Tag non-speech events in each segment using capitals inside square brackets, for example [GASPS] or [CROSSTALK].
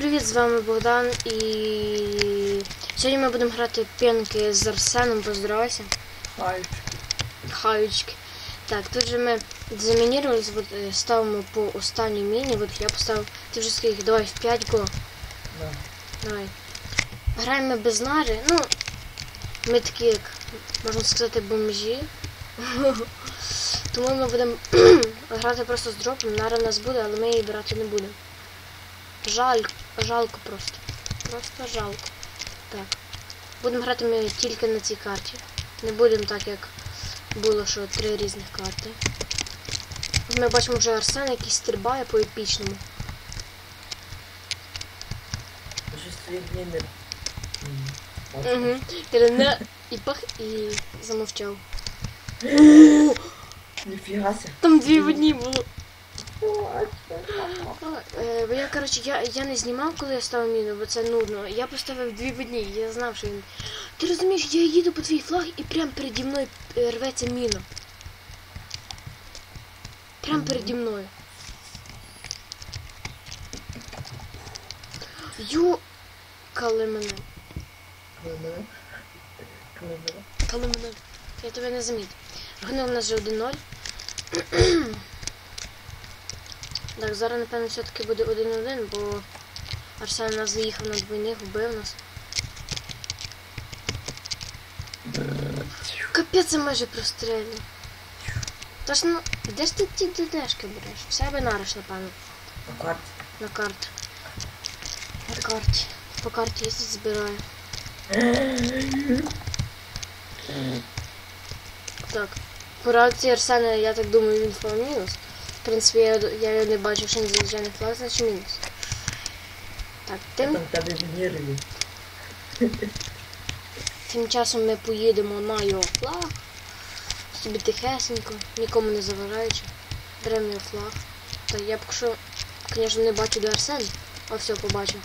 привіт, з вами Богдан і сьогодні ми будемо грати п'янки з Арсеном, поздоровайся. Ай, Хаючки. Так, тут же ми замінірувалися, от, е, ставимо по останній міні, от я поставив, ти вже скільки, давай в 5 го, да. давай. Граємо без нари, ну, ми такі, як, можна сказати, бомжі. [LAUGHS] Тому ми будемо [CLEARS THROAT] грати просто з дропом, нара нас буде, але ми її брати не будемо. Жаль, жалко просто. Просто жалко. Так. Будемо грати ми тільки на цій карті. Не будемо так, як було, що три різних карти. Ми бачимо вже Арсен, який стрибає по епічному. Угу. Не і пах і замовчав. Ніфіга. Там дві в одній було. Е, бо я, коротше, я, я не знімав, коли я ставив міну, бо це нудно. Я поставив дві в одній, я знав, що він. Ти розумієш, я їду по твій флаг і прямо переді мною рветься міна. Прямо переді мною. Ю. Кали мене. Коли мене. Коли мене. Кали мене. Я тебе не замітив. У нас вже 1-0. Так, зараз, напевно, все-таки буде 1-1, бо Арсен нас заїхав на двойних, вбив нас. Капець, я майже прострелив. Та ж ну, де ж ти ті ДДшки береш? В себе нариш, напевно, На карті. на карті. На карті. По карті їздить, збираю. Так. По реакції Арсена, я так думаю, він впав мінус. Принципі, я, я не бачив, що він звичайний флаг, значить мінус. Так, тим, Там тебе вінірили. тим часом ми поїдемо на його флаг. Собі тихесенько, нікому не заважаючи. Беремо його флаг. Та я поки що, звісно, не бачу де Арсен, а все побачив.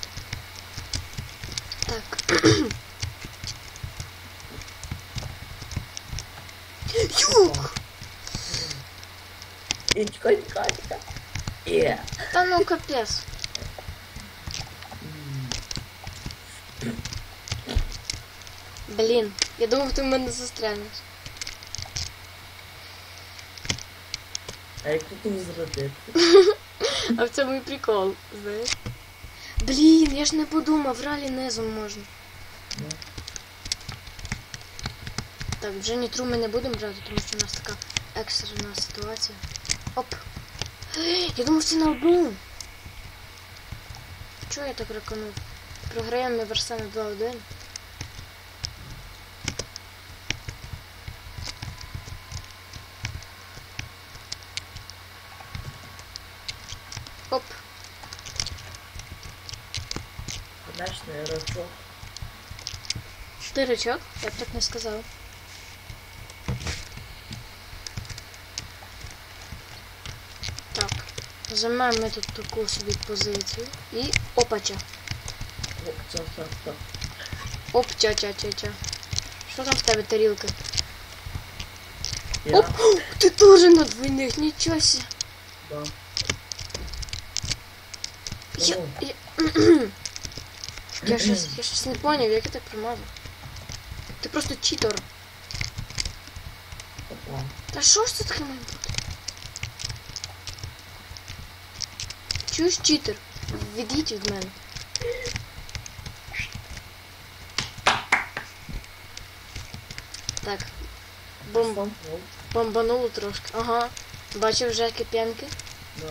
Так. [CLEARS THROAT] Юх! Тікай, тікай. Є. Та ну капець. Блін, я думав, ти в мене застрянеш. А як тут не зробити? [LAUGHS] А в цьому і прикол, знаєш. Блін, я ж не подумав, ралі низом можна. Ну. Так, вже нітру ми не будемо брати, тому що у нас така екстрена ситуація. Оп. Я думав, це на одну. Чого я так раканув? Програємо ми в Арсена 2-1. Оп. Конечно, я рачок. Ти рачок? Я б так не сказав. Так. Займаємо ми тут таку собі позицію. І опача. О, це, це, це. Оп, ча ча ча ча Що там в тебе тарілка? Я? Оп! [GASPS] Ти теж на двойних, нічого сі. Да. Я, я, [CLEARS THROAT] я, щось, я щось не [CLEARS THROAT] поняв, як я так промазав. Ти просто читер. Та що ж це таке має Чуєш читер? Відійдіть від мене. Так. Бомба. Бомбануло трошки. Ага. Бачив вже кип'янки. Да.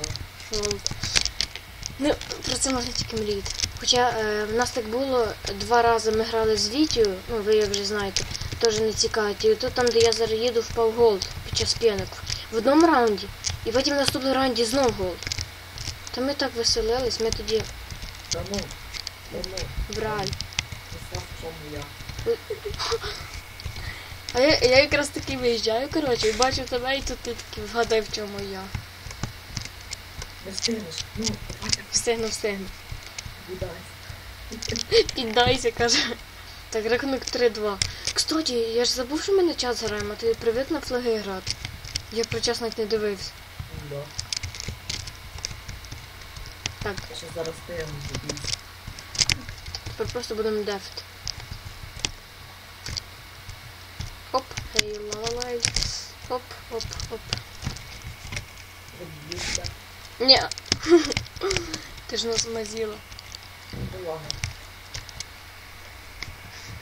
Ну, про це можна тільки мріяти. Хоча е, в нас так було, два рази ми грали з Вітію, ну ви його вже знаєте, теж не цікавить. І тут там, де я зараз їду, впав голд під час п'янок. В одному раунді. І потім в наступному раунді знов голд. Та ми так веселились, ми тоді ну. Ну. брали. В чому я. А я, я якраз таки виїжджаю, коротше, і бачу тебе, і тут ти такий вгадай, в чому я. Не встигнеш. Ну, Встигну, встигну. віддай. Піддайся, каже. Так, рахунок 3-2. Кстати, я ж забув, що ми на час граємо, а ти привик на флаги грати. Я про час навіть не дивився. Да. Так, ще зараз стояну. Тепер просто будемо дефти. Оп, гей, лалалай. Оп, оп, оп. Поб'ю тебе. Ні. [LAUGHS] Ти ж нас мазіла.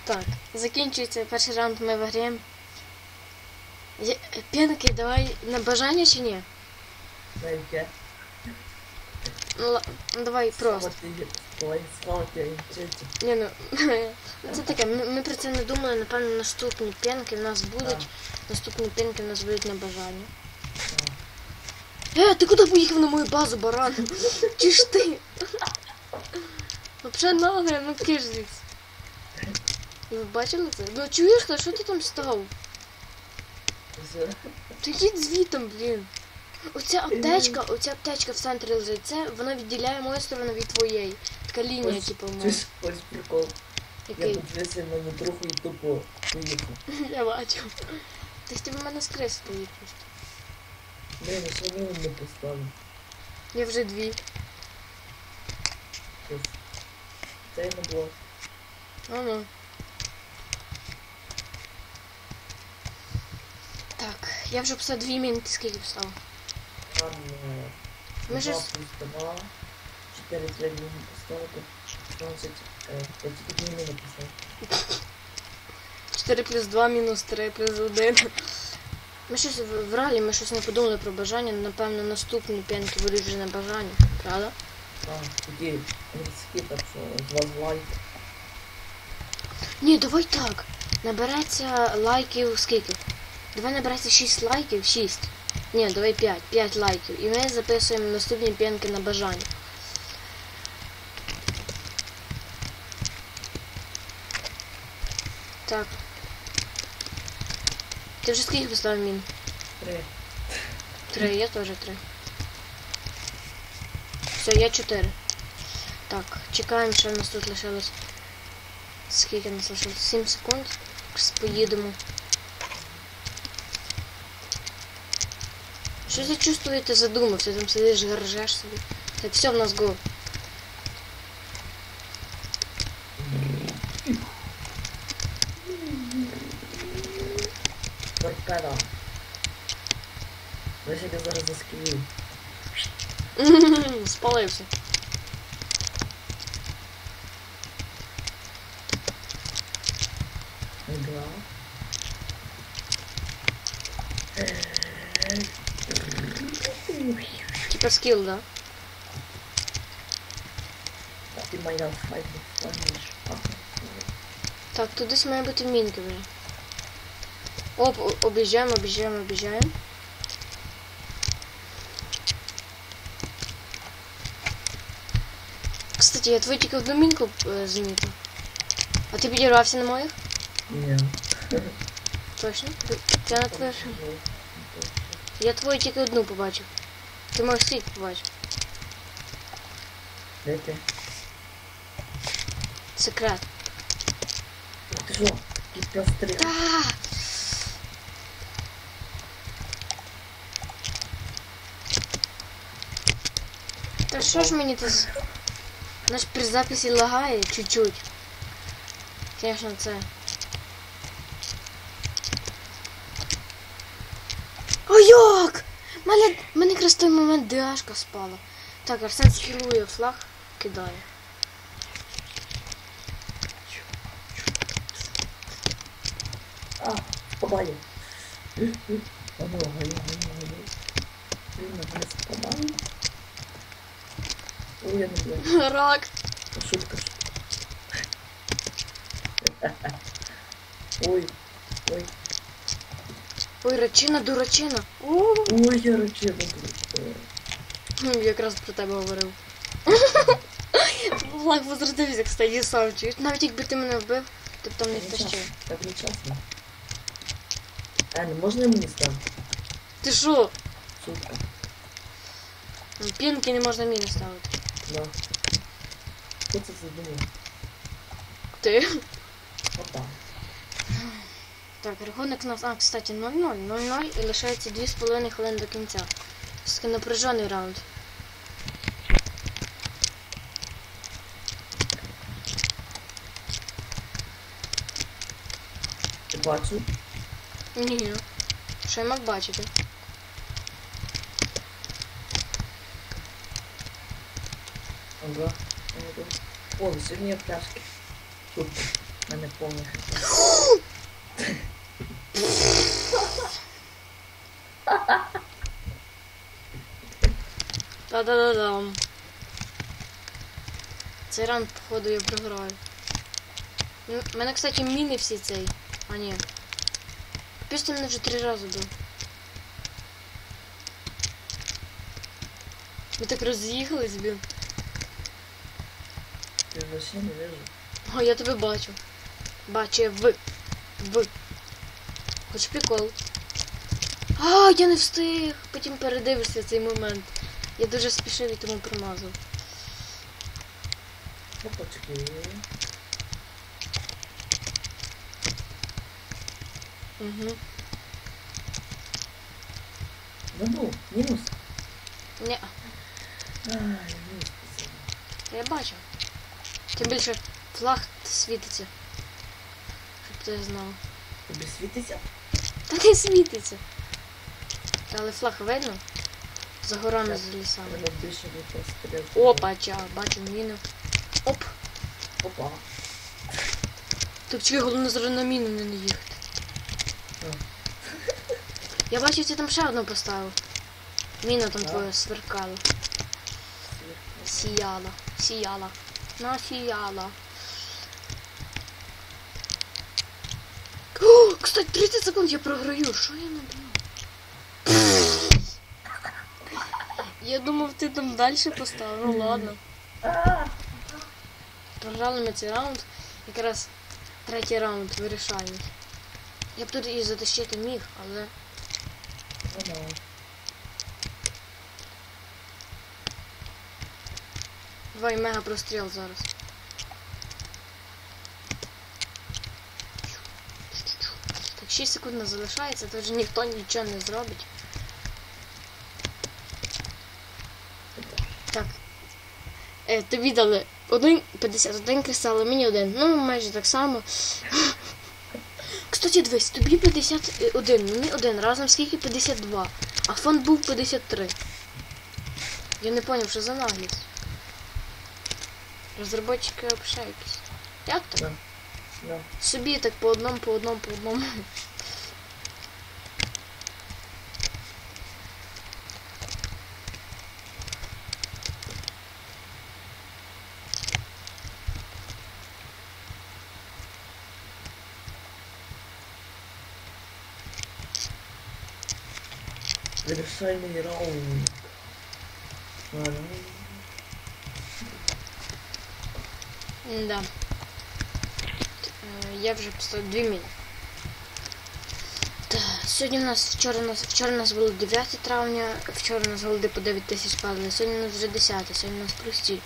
Так, закінчується перший раунд ми виграємо. П'янки, давай на бажання чи ні? Яке? Ну, ну, давай просто. Ні, ну [LAUGHS] це таке, ми, ми про це не думали, напевно, наступні п'янки в нас будуть. Наступні п'янки в нас будуть на бажання. Е, ти куди поїхав на мою базу, баран? [LAUGHS] Чи ж ти? Вообще нагле, ну киш звідси. Ви бачили це? Ну чуєш, що ти там став? Ти їдь звітом, блін. Оця аптечка, оця аптечка в центрі лежить, це вона відділяє мою сторону від твоєї. Така лінія, Ось, типу, Ти ж ось прикол. Я Який? на трохи і тупо поїхав. [LAUGHS] Я бачу. Ти ж ти в мене з крес стоїть просто. Блін, я ще не поставив. Я вже дві. Щось. Це не було. Ага. Так, я вже писав дві міни, скільки писав? Там е, Ми ж- два плюс два, чотири треба мені поставити. Значить, е, я тільки дві не написав. 4 плюс 2 мінус 3 плюс 1. Ми щось в, ралі, ми щось не подумали про бажання. Напевно, наступні п'янки будуть вже на бажання, правда? А, тоді різкі, так що з вас лайк. Ні, давай так. Набереться лайків скільки? Давай набереться 6 лайків, 6. Ні, давай 5, 5 лайків. І ми записуємо наступні п'янки на бажання. Так. Ти вже скільки поставив мін? Три. Три, я теж три. Все, я чотири. Так, чекаємо, що в нас тут лишилось. Скільки нас лишилось? 7 секунд. Поїдемо. Що я чувствую, ти задумався, там сидиш, гаржеш собі. Так, все, в нас го. Торпеда. Ви ще зараз заскрію. [LAUGHS] Спалився. Типа скіл, да? Ти файна. Так, тут десь має бути мінки вже. Оп, об'їжджаємо, об'їжджаємо, об'їжджаємо. Кстати, я твою тільки одну мінку е, замітив. А ти підірвався на моїх? Ні. Точно? Я на твою. Я твою тільки одну побачив. Ти можеш скільки побачив. Де ти? Секрет. Ти що? Який пестрий. Та! Та що ж мені тут? Наш при записі лагає чуть-чуть. Звісно, це. А як? Мене, мене якраз той момент ДАшка спала. Так, Арсен схилує флаг, кидає. А, не. Рак. Шутка. Ой, ой, Ой, рачина, дурачина. Ой, я ручину тут. Хм, Якраз про тебе говорив. [LAUGHS] Влаг возродився, кстати, сам чуєш. Навіть якби ти мене вбив, ти б там не втащив. Так не чесно. А, не можна мені стати? Ти що? Шутка. Пінки не можна міни ставити. Да. Хто це задумав? Ти? Опа. Так, рахунок нас... А, кстати, 0-0. 0-0 і лишається 2,5 хвилини до кінця. Все-таки напряжений раунд. Бачу. Ні. Що я мав бачити? Ага. О, сьогодні я пташки. Тут. Мене повне. [GASPS] Та-да-да-дам. Цей раунд, походу, я програю. У мене, кстати, міни всі цей. А ні. Ти мене вже три рази бив. Ми так роз'їхались, блін. Я вообще не вижу. О, я тебе бачу. Бачив. В. Хоч прикол. А, я не встиг. Потім передивишся цей момент. Я дуже спішив і тому промазав. Опачки. Угу. Да ну, мінус. Ні, Ай, мінус я бачив. Тим більше флаг світиться. Щоб ти знав. Тобі світиться? Та не світиться. Але флаг видно. За горами за лісами. Не. Опа, ча, бачу міну. Оп. Опа. Так чекай, головне зараз на міну не наїхати. [LAUGHS] Я бачу, ти там ще одну поставив. Міна там твоя сверкала. Сіяла. Сіяла. Насіяла. О, кстати, 30 секунд я програю. Що я надумав? Я думав, ти там далі поставив. Ну ладно. Програли ми цей раунд. Якраз третій раунд вирішальний. Я б тут і затащити міг, але Давай мега простріл зараз. Так, 6 секунд не залишається, то ніхто нічого не зробить. Так. Е, тобі дали 1,51 кристал, а мені один. Ну, майже так само. Кстати, дивись, тобі 51, мені один. Разом скільки 52. А фонд був 53. Я не зрозумів, що за наглість. Розробочики взагалі якісь. Як так? Да. Да. Собі так по одному, по одному, по одному. Раунд. Ага. Да. Е, Я вже поставив дві міни. Та, Сьогодні у нас вчора у нас вчора у нас було 9 травня, вчора у нас голди по 9 тисяч падали, сьогодні у нас вже 10, сьогодні у нас прості.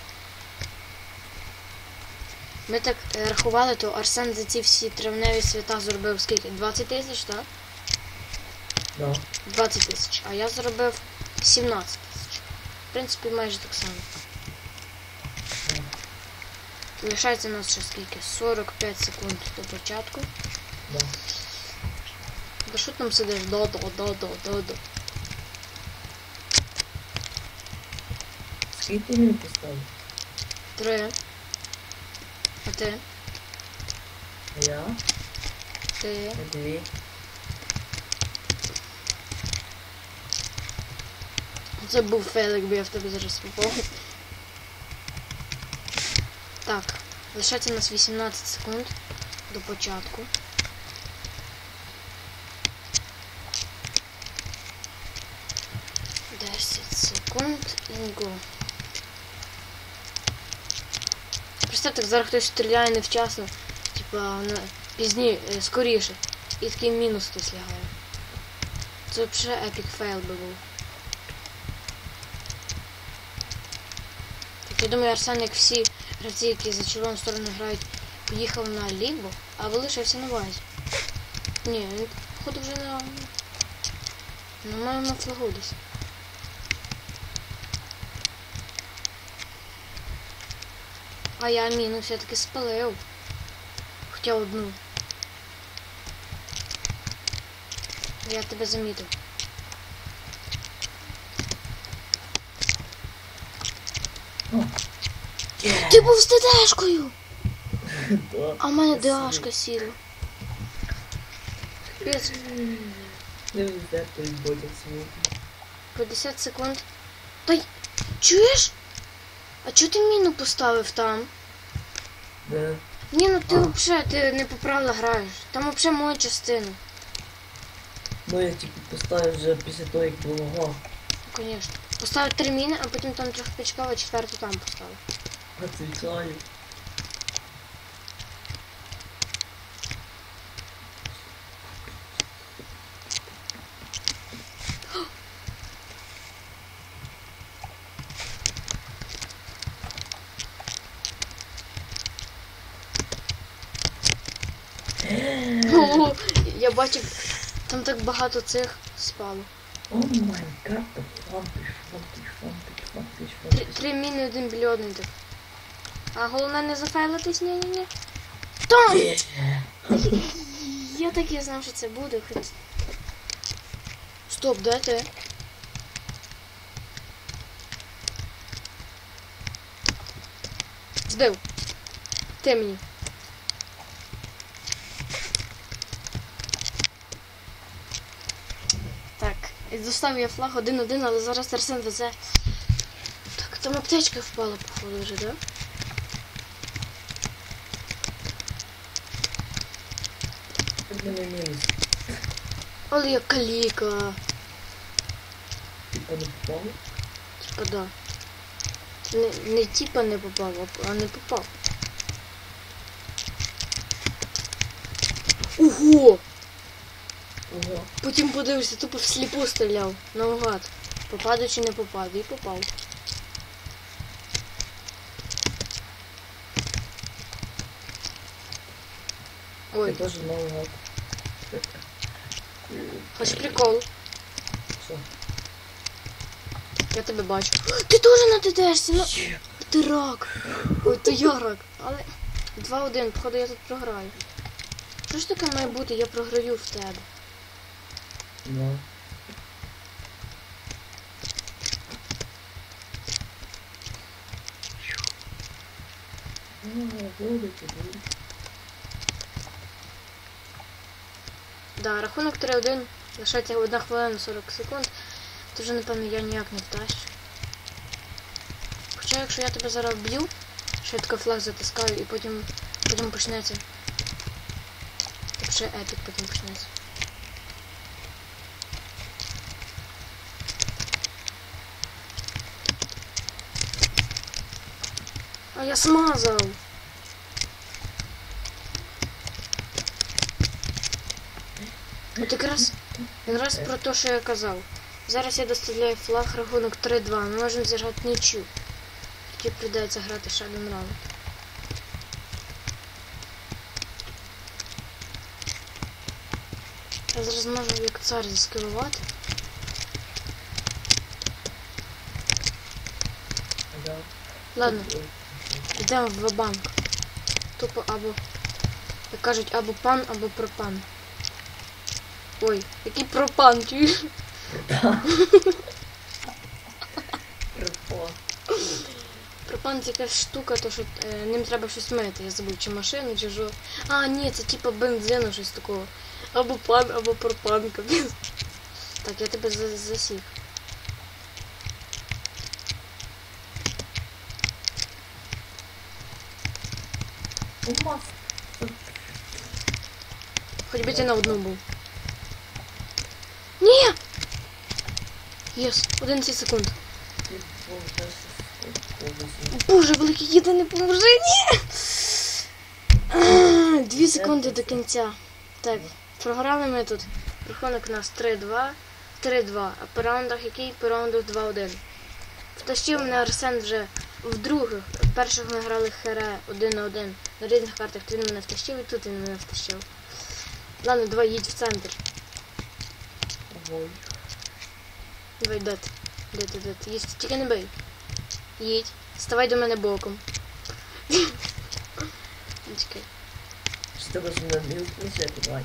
Ми так е, рахували, то Арсен за ці всі травневі свята зробив скільки? 20 тисяч, так? Да. 20 тисяч, а я зробив 17 тисяч. В принципі, майже так само. Да. Лишається у нас ще скільки? 45 секунд до початку. Да. Да що там сидиш? До-до, до-до, до-до. Скільки мені поставив? Три. А ти? Я? Ти. Дві. Це був фейл, якби я в тебе зараз попав. Так, лишається у нас 18 секунд до початку. Десять секунд і го. Представте, як зараз хтось стріляє невчасно, типа на пізні, е, скоріше. І такий мінус хтось лягає. Це взагалі епік фейл би був. Я думаю, Арсен, як всі гравці, які за червону сторону грають, поїхав на лігу, а залишився на базі. Ні, він походу вже на. На моєму флагу десь. А я міну все-таки спалив. Хоча одну. Я тебе замітив. Ти був з ТДшкою! [LAUGHS] А в мене ДАшка сіла. Сміти. 50 секунд. Та й чуєш? А чого ти міну поставив там? Да. Ні, ну ти взагалі ти не по правилах граєш. Там взагалі моя частина. Ну я типу поставив вже після того, як полагав. Ну, звісно. Поставив три міни, а потім там трьох почекав, а четверту там поставив. Отвечаю. Я бачив, там так багато цих спало. О май гад, та фантиш, фантиш, фантиш, фантиш, Три, фантиш. три міни один бльодний. А головне не зафейлитись, ні-ні-ні. Там! Я так і знав, що це буде. Хоч... Стоп, де ти? Збив. Ти мені. Так, і достав я флаг один-один, але зараз Арсен везе. Так, там аптечка впала, походу, вже, да? Мене мінус. Але я каліка. Типа не попав? Типа да. Не, не типа не попав, а- не попав. Ого! Ого. Потім подивишся, тупо всліпу стріляв. Наугад. Попаду чи не попаду. І попав. Ой, теж наугад. Хоч прикол. Що? Я тебе бачу. [GASPS] Ти теж на ТТшці, ну ти рак. Ой, то я рак. Але 2-1, походу я тут програю. Що ж таке має бути? Я програю в тебе. Ну. А, вулики, Да, рахунок 3-1. Лишається 1 хвилина 40 секунд. То вже, напевно, я ніяк не втащу. Хоча якщо я тебе зараз вб'ю, швидко флаг затискаю і потім, потім почнеться. Ще епік потім почнеться. А я смазав. От якраз, якраз про те, що я казав. Зараз я доставляю флаг рахунок 3-2. Ми можемо зіграти нічю. Тоді прийдеться грати ще один раунд. Я зараз можу як цар заскерувати. Ладно, йдемо в банк. Тупо або, як кажуть, або пан, або пропан. Ой, який пропан, чуєш? Пропан це якась штука, то що е, ним треба щось мити. Я забув, чи машину, чи що. А, ні, це типа бензину, щось такого. Або пан, або пропан, капець. Так, я тебе за- засік. Хоч би ти на одну був. Ні! Єс, 11 секунд. Боже, великий їде не поможи, ні! А, Дві секунди до кінця. Так, програли ми тут. Рахунок у нас 3-2. 3-2. А по раундах який? По раундах 2-1. Втащив мене Арсен вже вдруге. В перших ми грали хере один на один. На різних картах він мене втащив і тут він мене втащив. Ладно, давай їдь в центр. Ой. Давай, де ти? Де ти, де ти? Їдь, тільки не бий. Їдь. Ставай до мене боком. [LAUGHS] Чекай. Не вмів включити, давай.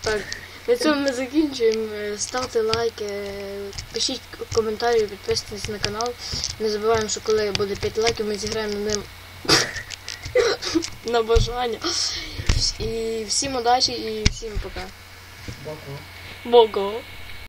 Так, На цьому ми закінчуємо. Ставте лайки, пишіть коментарі, підписуйтесь на канал. Не забуваємо, що коли буде 5 лайків, ми зіграємо на ним [COUGHS] на бажання. І всім удачі і всім пока. Боку. Бого.